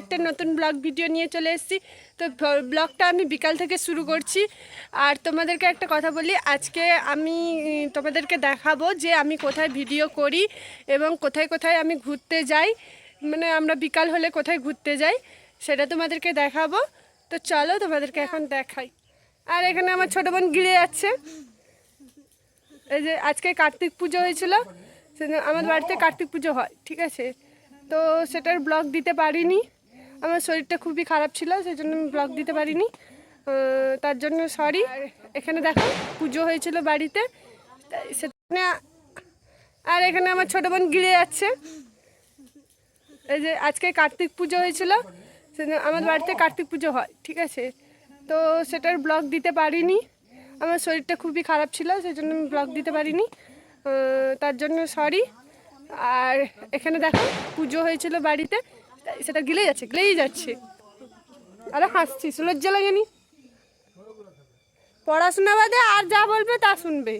একটা নতুন blog video নিয়ে চলে এসেছি। তো ব্লগটা আমি বিকাল থেকে শুরু করছি। আর তোমাদেরকে একটা কথা বলি, আজকে আমি তোমাদেরকে দেখাবো যে আমি কোথায় ভিডিও করি এবং কোথায় কোথায় আমি ঘুরতে যাই। মানে আমরা বিকাল হলে কোথায় ঘুরতে যাই, সেটা তোমাদেরকে দেখাবো। তো চলো তোমাদেরকে এখন দেখাই। আর এখানে আমার ছোটো বোন গিলে যাচ্ছে। এই যে আজকে কার্তিক পুজো হয়েছিল আমাদের বাড়িতে কার্তিক পুজো হয়, ঠিক আছে? তো সেটার ব্লগ দিতে পারিনি। আমার শরীরটা খুবই খারাপ ছিল সেই জন্য আমি ব্লগ দিতে পারিনি। তার জন্য সরি এখানে দেখো, পুজো হয়েছিল বাড়িতে। সেখানে আর এখানে আমার ছোটো বোন গিলে যাচ্ছে। এই যে আজকে কার্তিক পুজো হয়েছিল আমাদের বাড়িতে কার্তিক পুজো হয়, ঠিক আছে? তো সেটার ব্লগ দিতে পারিনি। আমার শরীরটা খুবই খারাপ ছিল সেই জন্য আমি ব্লগ দিতে পারিনি। তার জন্য সরি আর এখানে দেখো, পুজো হয়েছিল বাড়িতে। সেটা গিলে যাচ্ছে, গিলেই যাচ্ছে। আরে হাসছিস লজ্জা লাগেনি পড়াশোনা বাদে আর যা বলবে তা শুনবে।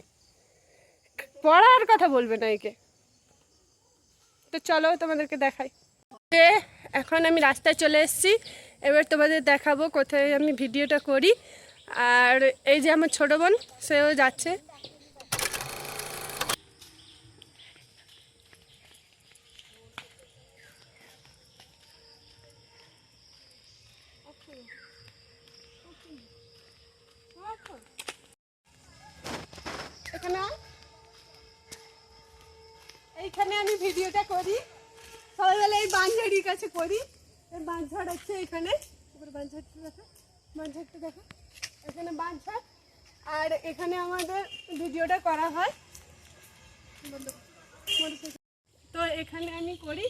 পড়ার কথা বলবে না একে। তো চলো তোমাদেরকে দেখাই। এখন আমি রাস্তায় চলে এসেছি, এবার তোমাদের দেখাবো কোথায় আমি ভিডিওটা করি। আর এই যে আমার ছোটো বোন, সেও যাচ্ছে। এখানে। এইখানে আমি ভিডিওটা করি। সবাই বলে এই বাঁঝাড়ির কাছে করি। এই বাঁঝাড় আছে এখানে। এবার বাঁঝাড়টা দেখো। বাঁঝাড়টা দেখো। এখানে বাঁঝাড় আর এখানে আমাদের ভিডিওটা করা হয়। তো এখানে আমি করি।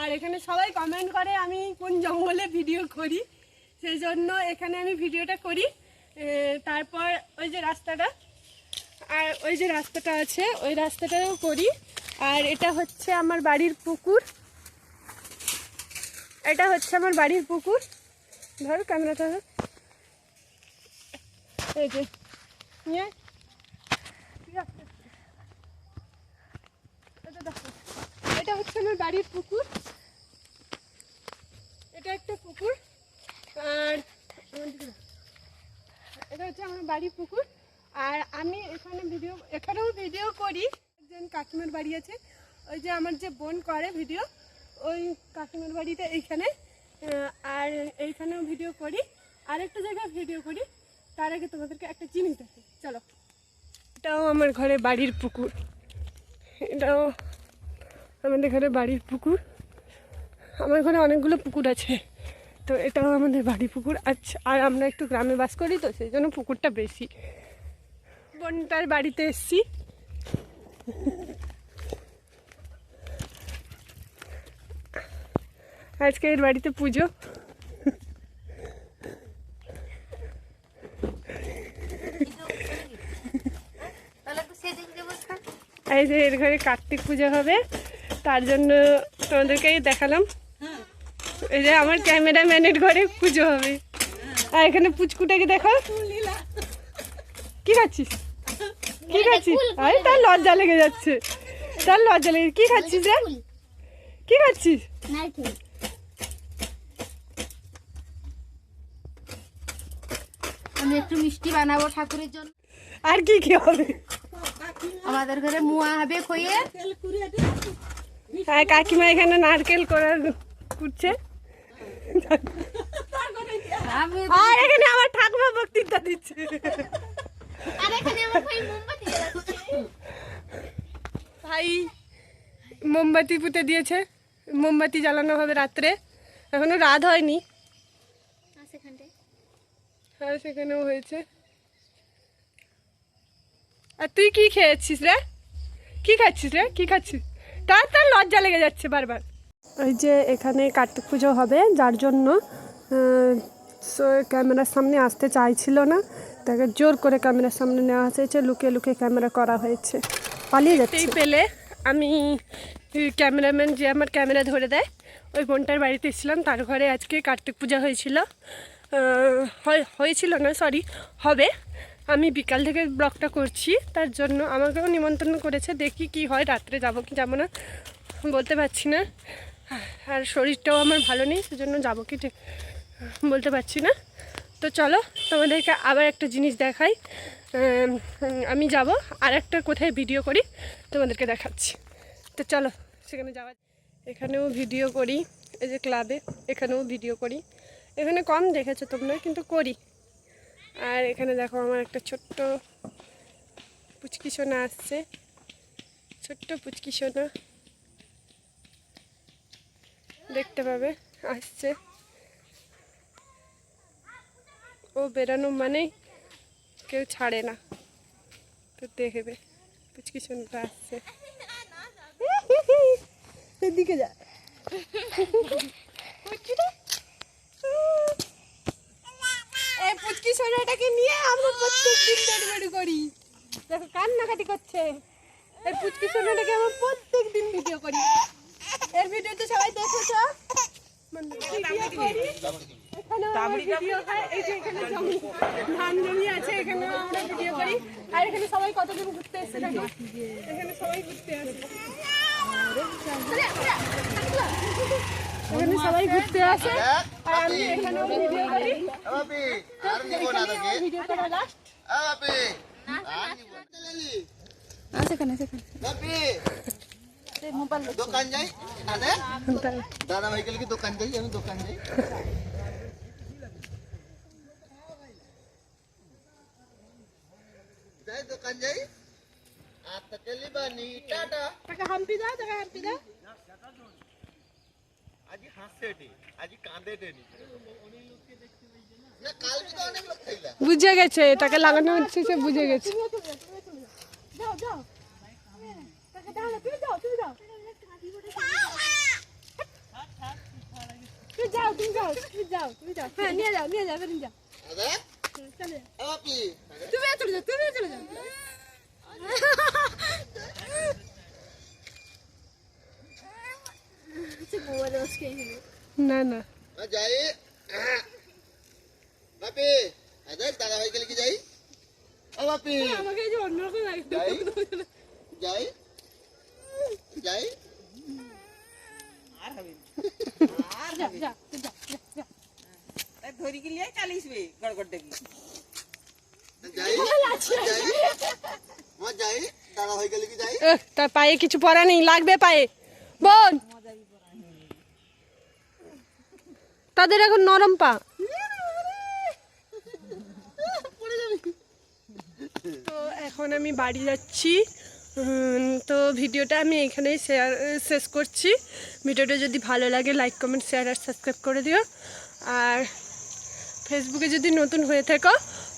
আর এখানে সবাই কমেন্ট করে আমি কোন জঙ্গলে ভিডিও করি। সেই জন্য এখানে আমি ভিডিওটা করি। তারপর ওই যে রাস্তাটা, আর ওই যে রাস্তাটা আছে, ওই রাস্তাটাও করি। আর এটা হচ্ছে আমার বাড়ির পুকুর। এটা হচ্ছে আমার বাড়ির পুকুর। ধর ক্যামেরাটা। এই যে, নিয়ে। এটা হচ্ছে আমার বাড়ির পুকুর। এটা একটা পুকুর। আর। এটা হচ্ছে আমার বাড়ির পুকুর। আর আমি এখানে ভিডিও এখানেও ভিডিও করি। একজন কাকিমার বাড়ি আছে। ওই যে আমার যে বোন করে ভিডিও ওই কাকিমার বাড়িতে এইখানে। আর এইখানেও ভিডিও করি। আর একটা জায়গায় ভিডিও করি। তার আগে তোমাদেরকে একটা জিনিস দেখি চলো। এটাও আমার ঘরে বাড়ির পুকুর। এটাও আমাদের ঘরে বাড়ির পুকুর। আমার ঘরে অনেকগুলো পুকুর আছে। তো এটাও আমাদের বাড়ি পুকুর। আচ্ছা আর আমরা একটু গ্রামে বাস করি তো, সেই জন্য পুকুরটা বেশি। বোনটার বাড়িতে এসছি। আজকে এর বাড়িতে পুজো। এই যে এর ঘরে কার্তিক পুজো হবে, তার জন্য তোমাদেরকেই দেখালাম। এই যে আমার ক্যামেরাম্যানের ঘরে পুজো হবে। আর এখানে পুচকুটাকে দেখো? কি খাচ্ছিস? কি খাচ্ছিস? আরে তার লজ্জা লেগে যাচ্ছে। তার লজ্জা লেগে কি খাচ্ছিস রে? কি খাচ্ছিস? আমি একটু মিষ্টি বানাবো ঠাকুরের জন্য। আর কি কি হবে? আমাদের ঘরে মুয়া হবে খইয়ে। আর কাকিমা এখানে নারকেল করার আমি আর এখানে আমার ঠাকুমা বক্তৃতা দিচ্ছে। আর এখানে আমার মোমবাতি ভাই মোমবাতি পুঁতে দিয়েছে। মোমবাতি জ্বালানো হবে রাত্রে। এখনও রাত হয়নি। আর সেখানেও হয়েছে। আর তুই কি খেয়েছিস রে? কি খাচ্ছিস রে? কি খাচ্ছিস? তার তার লজ্জা লেগে যাচ্ছে বারবার। ওই যে এখানে কার্তিক পুজো হবে যার জন্য সো- ক্যামেরার সামনে আসতে চাইছিল না। তাকে জোর করে ক্যামেরার সামনে নেওয়া হয়েছে লুকিয়ে লুকিয়ে ক্যামেরা করা হয়েছে। পালিয়ে যাচ্ছে। পেলে আমি ক্যামেরাম্যান যে আমার ক্যামেরা ধরে দেয় ওই বোনটার বাড়িতে এসেছিলাম তার ঘরে আজকে কার্তিক পূজা হয়েছিল। হয়েছিল না সরি হবে। আমি বিকাল থেকে ব্লগটা করছি তার জন্য আমাকেও নিমন্ত্রণ করেছে দেখি কি হয় রাত্রে যাব কি যাব না বলতে পারছি না। আর শরীরটাও আমার ভালো নেই, সেজন্য যাব কি ঠিক বলতে পারছি না। তো চলো, তোমাদেরকে আবার একটা জিনিস দেখাই। আমি যাব, আর একটা কোথায় ভিডিও করি, তোমাদেরকে দেখাচ্ছি। তো চলো, সেখানে যাওয়া এখানেও ভিডিও করি, এই যে ক্লাবে এখানেও ভিডিও করি। এখানে কম দেখেছ তোমরা, কিন্তু করি। আর এখানে দেখো আমার একটা ছোট্ট পুচকি সোনা আসছে। ছোট্ট পুচকি সোনা। দেখতে পাবে, আসছে। ও বেরানো মানেই কেউ ছাড়ে না। তো দেখবে পুচকি সোনাটা আসছে। এদিকে যা। এই পুচকি সোনাটাকে নিয়ে আমরা প্রত্যেক দিন করি। দেখো, কান্নাকাটি করছে। এই পুচকি সোনাটাকে আমরা প্রত্যেক দিন ভিডিও করি। এর ভিডিও তো সবাই দেখেছ? মানে হয় এখানে এখানে আর এখানে সবাই কতজন ঘুরতে এসছে এখানে সবাই ঘুরতে আসে। এখানে সবাই ঘুরতে আসে। আর আমি এখানেও ভিডিও করি। বাপি আর নিব না তোকে ভিডিও করা লাস্ট আ আর নিব না চলেলি সেখানে সেখানে বাপি দোকান যাই দাদা ভাই গেলে কি দোকান যাই আমি দোকান যাই। যাই দোকান যাই। আচ্ছা চলি বানি টাটা। তাকে হাম্পি দাও তাকে হাম্পি দাও। আজি হাসেটি আজি কাঁদেটেনি না। কালকে তো অনেক লোক খাইলা। বুঝে গেছে তাকে লাগানো হচ্ছে সে বুঝে গেছে। যাও যাও যাও তুমি যাও তুমি যাও তুমি যাও তুমি তুমি হ্যাঁ নিয়ে যাও নিয়ে যাও বেরিয়ে যাও বাপি তুমি চলে যাও তুমি চলে যাও না না যাই বাপি আদা দাদা ভাই গেলে কি যাই ও বাপি আমাকে যে অন্যরকম লাগে যাই যাই যাই। যা ধরিকি লিয়ে চালিসবে গড়গড় দেখি। তার পায়ে কিছু পরা নেই লাগবে পায়ে। বোন তাদের এখন নরম পা। তো এখন আমি বাড়ি যাচ্ছি। তো ভিডিওটা আমি এখানেই শেয়ার শেষ করছি। ভিডিওটা যদি ভালো লাগে লাইক কমেন্ট শেয়ার আর সাবস্ক্রাইব করে দিও। আর ফেসবুকে যদি নতুন হয়ে থাকো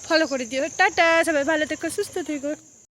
ফলো করে দিও। টাটা, সবাই ভালো থেকো, সুস্থ থেকো।